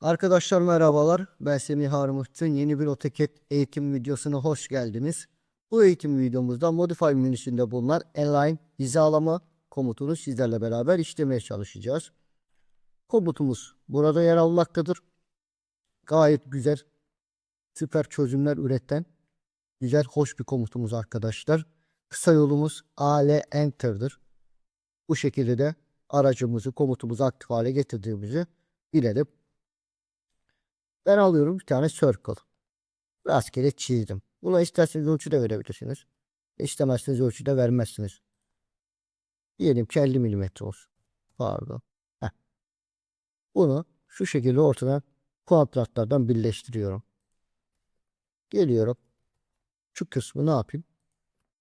Arkadaşlar merhabalar. Ben Semih Harmut'un yeni bir AutoCAD eğitim videosuna hoş geldiniz. Bu eğitim videomuzda Modify menüsünde bulunan Align hizalama komutunu sizlerle beraber işlemeye çalışacağız. Komutumuz burada yer almaktadır. Gayet güzel, süper çözümler üreten güzel, hoş bir komutumuz arkadaşlar. Kısa yolumuz AL Enter'dır. Bu şekilde de aracımızı, komutumuzu aktif hale getirdiğimizi bilelim. Ben alıyorum bir tane circle. Rastgele çizdim. Buna isterseniz ölçü de verebilirsiniz. İstemezseniz ölçü de vermezsiniz. Diyelim ki 50 milimetre olsun. Pardon. Heh. Bunu şu şekilde ortadan kuadratlardan birleştiriyorum. Geliyorum. Şu kısmı ne yapayım?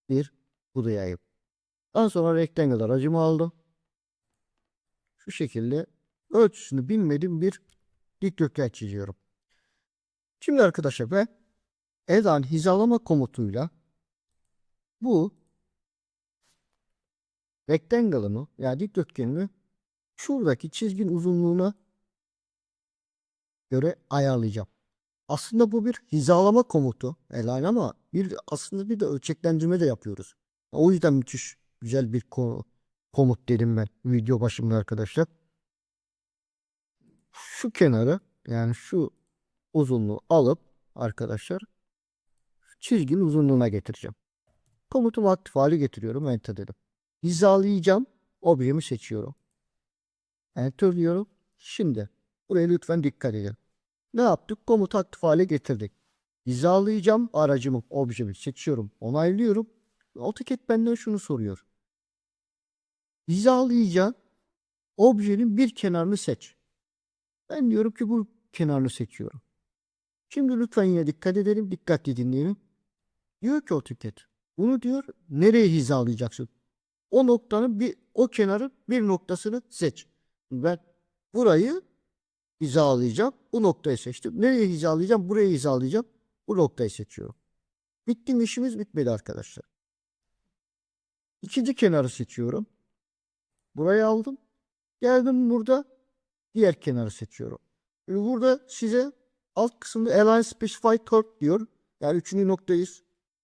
Bir budayayım. Daha sonra rectangle aracımı aldım. Şu şekilde ölçüsünü bilmediğim bir dikdörtgen çiziyorum. Şimdi arkadaşlar ben Edan hizalama komutuyla bu rectangle'ımı yani dikdörtgenimi şuradaki çizgin uzunluğuna göre ayarlayacağım. Aslında bu bir hizalama komutu Elan ama bir aslında bir de ölçeklendirme de yapıyoruz. O yüzden müthiş güzel bir ko- komut dedim ben video başımda arkadaşlar. Şu kenarı yani şu uzunluğu alıp arkadaşlar çizginin uzunluğuna getireceğim. Komutumu aktif hale getiriyorum. Enter dedim. Hizalayacağım. Objemi seçiyorum. Enter diyorum. Şimdi buraya lütfen dikkat edin. Ne yaptık? Komutu aktif hale getirdik. Hizalayacağım. Aracımı, objemi seçiyorum. Onaylıyorum. AutoCAD benden şunu soruyor. Hizalayacağın objenin bir kenarını seç. Ben diyorum ki bu kenarını seçiyorum. Şimdi lütfen yine dikkat edelim, dikkatli dinleyelim. Diyor ki AutoCAD, bunu diyor nereye hizalayacaksın? O noktanın bir, o kenarın bir noktasını seç. Ben burayı hizalayacağım. Bu noktayı seçtim. Nereye hizalayacağım? Buraya hizalayacağım. Bu noktayı seçiyorum. Bitti mi? işimiz bitmedi arkadaşlar. İkinci kenarı seçiyorum. Burayı aldım. Geldim burada diğer kenarı seçiyorum. Burada size alt kısımda Align Specified Torque diyor. Yani üçüncü noktayı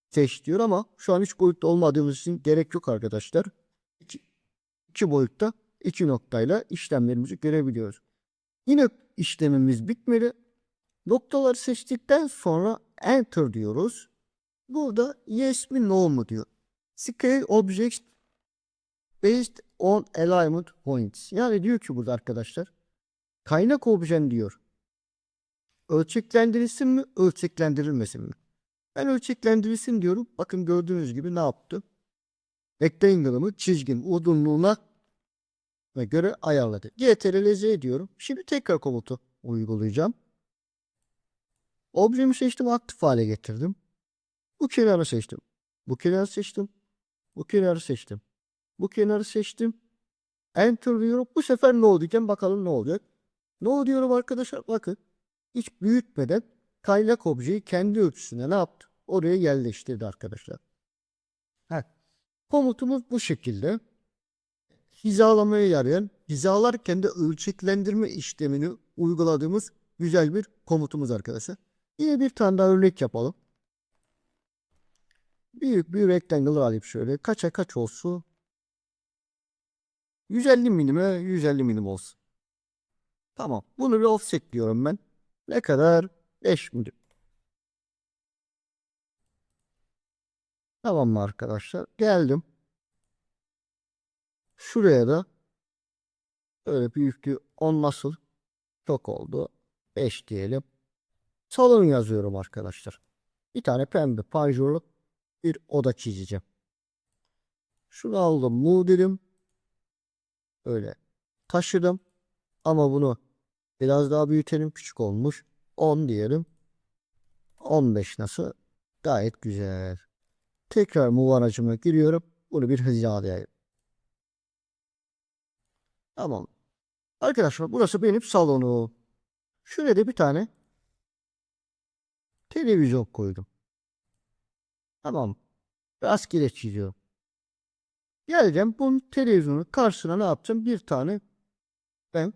seç diyor ama şu an üç boyutta olmadığımız için gerek yok arkadaşlar. İki, iki boyutta iki noktayla işlemlerimizi görebiliyoruz. Yine işlemimiz bitmedi. Noktaları seçtikten sonra Enter diyoruz. Burada yes mi no mu diyor. Scale Objects Based on Alignment Points. Yani diyor ki burada arkadaşlar kaynak objen diyor. Ölçeklendirilsin mi, ölçeklendirilmesin mi? Ben ölçeklendirilsin diyorum. Bakın gördüğünüz gibi ne yaptı? Rectangle'ımı çizgin uzunluğuna göre ayarladı. CTRL Z diyorum. Şimdi tekrar komutu uygulayacağım. Objemi seçtim, aktif hale getirdim. Bu kenarı seçtim. Bu kenarı seçtim. Bu kenarı seçtim. Bu kenarı seçtim. Enter diyorum. Bu sefer no diyeceğim. Bakalım ne olacak. No diyorum arkadaşlar. Bakın. Hiç büyütmeden kaynak objeyi kendi ölçüsüne ne yaptı? Oraya yerleştirdi arkadaşlar. Heh. Komutumuz bu şekilde. Hizalamaya yarayan, hizalarken de ölçeklendirme işlemini uyguladığımız güzel bir komutumuz arkadaşlar. Yine bir tane daha örnek yapalım. Büyük bir rectangle alayım şöyle. Kaça kaç olsun? 150 milime 150 milim olsun. Tamam. Bunu bir offset diyorum ben. Ne kadar? 5 milim. Tamam mı arkadaşlar? Geldim. Şuraya da böyle büyüklüğü 10 nasıl? Çok oldu. 5 diyelim. Salon yazıyorum arkadaşlar. Bir tane pembe panjurlu bir oda çizeceğim. Şunu aldım. Mu dedim. Öyle taşıdım. Ama bunu biraz daha büyütelim. Küçük olmuş. 10 diyelim. 15 nasıl? Gayet güzel. Tekrar move aracıma giriyorum. Bunu bir hizalayayım. Tamam. Arkadaşlar burası benim salonum. Şuraya da bir tane televizyon koydum. Tamam. Rastgele çiziyorum. Geleceğim bunun televizyonun karşısına ne yapacağım? Bir tane ben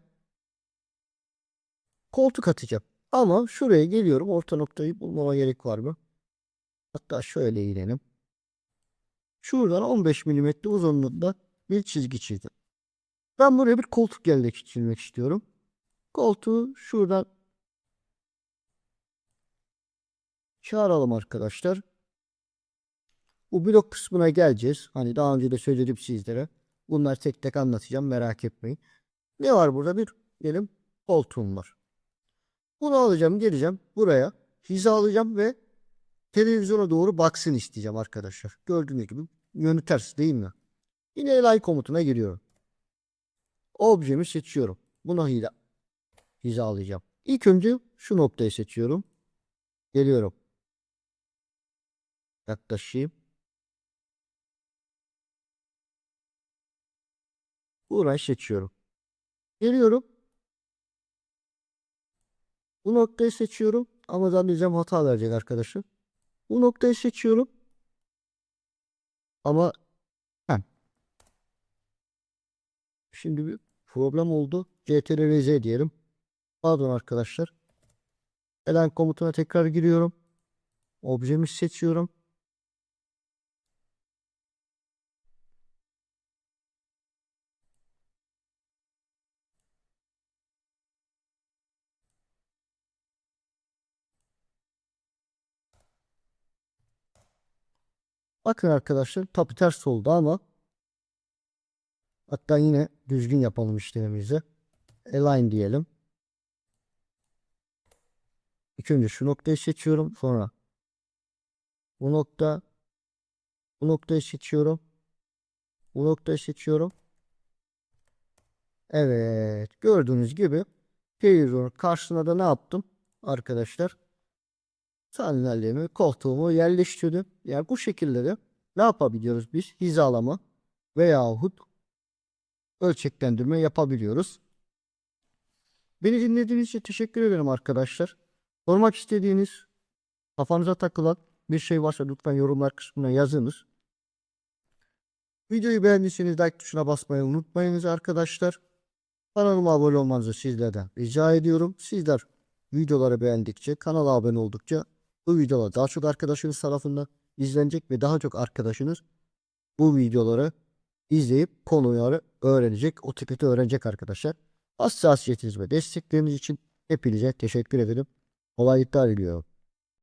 koltuk atacağım. Ama şuraya geliyorum. Orta noktayı bulmama gerek var mı? Hatta şöyle inelim. Şuradan 15 mm uzunluğunda bir çizgi çizdim. Ben buraya bir koltuk yerleştirmek istiyorum. Koltuğu şuradan çağıralım arkadaşlar. Bu blok kısmına geleceğiz. Hani daha önce de söyledim sizlere. Bunlar tek tek anlatacağım merak etmeyin. Ne var burada? Bir diyelim koltuğum var. Bunu alacağım geleceğim buraya hizalayacağım ve televizyona doğru baksın isteyeceğim arkadaşlar. Gördüğünüz gibi yönü ters değil mi? Yine elay komutuna giriyorum. Objemi seçiyorum. Buna hila hizalayacağım. İlk önce şu noktayı seçiyorum. Geliyorum. Yaklaşayım. Burayı seçiyorum. Geliyorum. Bu noktayı seçiyorum. Ama zannedeceğim hata verecek arkadaşım. Bu noktayı seçiyorum. Ama Heh. Şimdi bir problem oldu. CTRL-Z diyelim. Pardon arkadaşlar. Elen komutuna tekrar giriyorum. Objemi seçiyorum. Bakın arkadaşlar tabi ters oldu ama hatta yine düzgün yapalım işlemimizi. Align diyelim. İlk önce şu noktayı seçiyorum. Sonra bu nokta bu noktayı seçiyorum. Bu noktayı seçiyorum. Evet. Gördüğünüz gibi televizyonun karşısına da ne yaptım arkadaşlar? Sandalye'mi, koltuğumu yerleştirdim. Yani bu şekilde de ne yapabiliyoruz biz? Hizalama veyahut ölçeklendirme yapabiliyoruz. Beni dinlediğiniz için teşekkür ederim arkadaşlar. Sormak istediğiniz, kafanıza takılan bir şey varsa lütfen yorumlar kısmına yazınız. Videoyu beğendiyseniz like tuşuna basmayı unutmayınız arkadaşlar. Kanalıma abone olmanızı sizlerden rica ediyorum. Sizler videoları beğendikçe, kanala abone oldukça bu videolar daha çok arkadaşınız tarafından izlenecek ve daha çok arkadaşınız bu videoları izleyip konuları öğrenecek, o tipeti öğrenecek arkadaşlar. Hassasiyetiniz ve destekleriniz için hepinize teşekkür ederim. Kolaylıklar diliyorum.